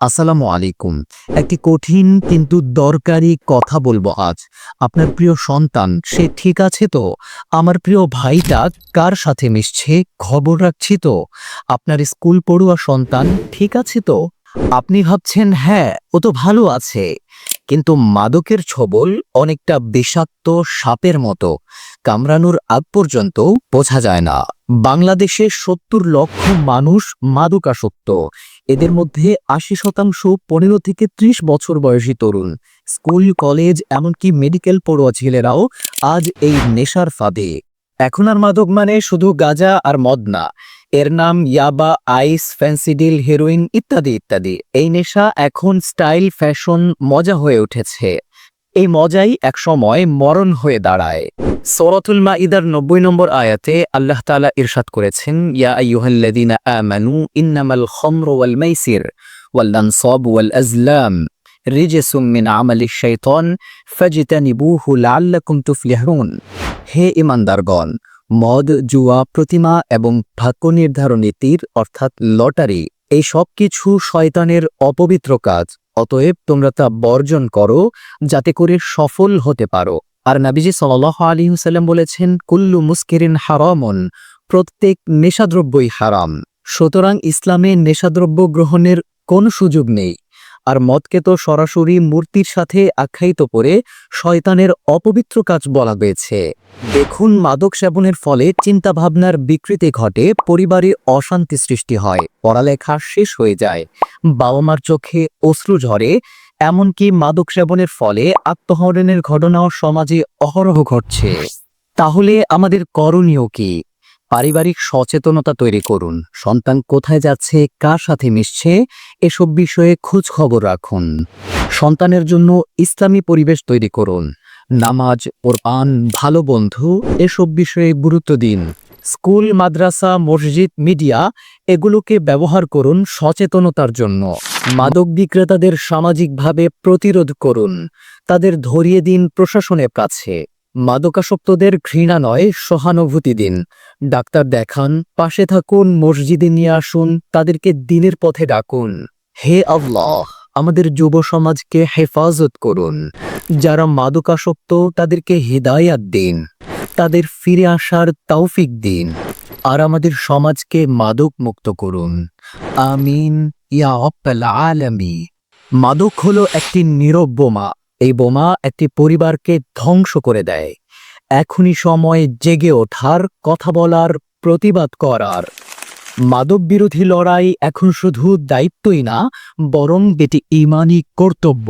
আসসালামু আলাইকুম। একটি কঠিন কিন্তু দরকারি কথা বলব আজ। আপনার প্রিয় সন্তান, সে ঠিক আছে তো? আমার প্রিয় ভাইটা কার সাথে মিশছে? খবর রাখছি তো? আপনার স্কুল পড়ুয়া সন্তান ঠিক আছে তো? আপনি ভাবছেন হ্যাঁ ও তো ভালো আছে। কিন্তু মাদকের ছবল অনেকটা বিষাক্ত সাপের মতো। কামড়ানোর আগ পর্যন্ত বোঝা যায় না। বাংলাদেশে সত্তর লক্ষ মানুষ মাদকাসক্ত। এদের মধ্যে আশি শতাংশ পনেরো থেকে ত্রিশ বছর বয়সী তরুণ। স্কুল, কলেজ, এমনকি মেডিকেল পড়ুয়া ছেলেরাও আজ এই নেশার ফাঁদে। এখন আর মাদক মানে শুধু গাঁজা আর মদ না। এর নাম ইয়াবা, আইস, ফ্যান্সিডিল, হেরোইন ইত্যাদি ইত্যাদি। এই নেশা এখন স্টাইল, ফ্যাশন, মজা হয়ে উঠেছে। এই মজাই একসময় মরণ হয়ে দাঁড়ায়। সরাতুল মাইদার নব্বই নম্বর আয়াতে আল্লাহ তাআলা ইরশাদ করেছেন ওয়াল হে ইমানদারগণ মদ, জুয়া, প্রতিমা এবং ভাগ্য নির্ধারণী তীর অর্থাৎ লটারি, এই সব কিছু শয়তানের অপবিত্র কাজ। অতএব তোমরা তা বর্জন করো, যাতে করে সফল হতে পারো। আর নাবিজি সাল আলী হুসাল্লাম বলেছেন, কুল্লু মুস্কিরিন হারামন, প্রত্যেক নেশাদ্রব্যই হারাম। সুতরাং ইসলামে নেশাদ্রব্য গ্রহণের কোনো সুযোগ নেই। আর মদকে তো সরাসরি মূর্তির সাথে আখ্যায়িত করে শয়তানের অপবিত্র কাজ বলা হয়েছে। দেখুন মাদক সেবনের ফলে চিন্তাভাবনার বিকৃতি ঘটে, পরিবারে অশান্তি সৃষ্টি হয়, পড়ালেখা শেষ হয়ে যায় বাবা মার চোখে অশ্রু ঝরে, এমনকি মাদক সেবনের ফলে আত্মহরণের ঘটনাও সমাজে অহরহ ঘটছে। তাহলে আমাদের করণীয় কি? পারিবারিক সচেতনতা তৈরি করুন। সন্তান কোথায় যাচ্ছে, কার সাথে মিশছে, এসব বিষয়ে খোঁজ খবর রাখুন। সন্তানের জন্য ইসলামী পরিবেশ তৈরি করুন। নামাজ, কোরআন, ভালো বন্ধু, এসব বিষয়ে গুরুত্ব দিন। স্কুল, মাদ্রাসা, মসজিদ, মিডিয়া, এগুলোকে ব্যবহার করুন সচেতনতার জন্য। মাদক বিক্রেতাদের সামাজিকভাবে প্রতিরোধ করুন। তাদের ধরিয়ে দিন প্রশাসনের কাছে। মাদকাসক্তদের ঘৃণা নয়, সহানুভূতি দিন। ডাক্তার দেখান, পাশে থাকুন, মসজিদে নিয়ে আসুন, তাদেরকে দিনের পথে ডাকুন। হে আল্লাহ, আমাদের যুব সমাজকে হেফাজত করুন। যারা মাদকাসক্ত, তাদেরকে হেদায়াত দিন। তাদের ফিরে আসার তৌফিক দিন। আর আমাদের সমাজকে মাদক মুক্ত করুন। আমিন, ইয়া আলামী মাদক হলো একটি নীরব বোমা এই বোমা একটি পরিবারকে ধ্বংস করে দেয়। এখনই সময় জেগে ওঠার, কথা বলার, প্রতিবাদ করার। মাদক বিরোধী লড়াই এখন শুধু দায়িত্বই না, বরং এটি ইমানি কর্তব্য।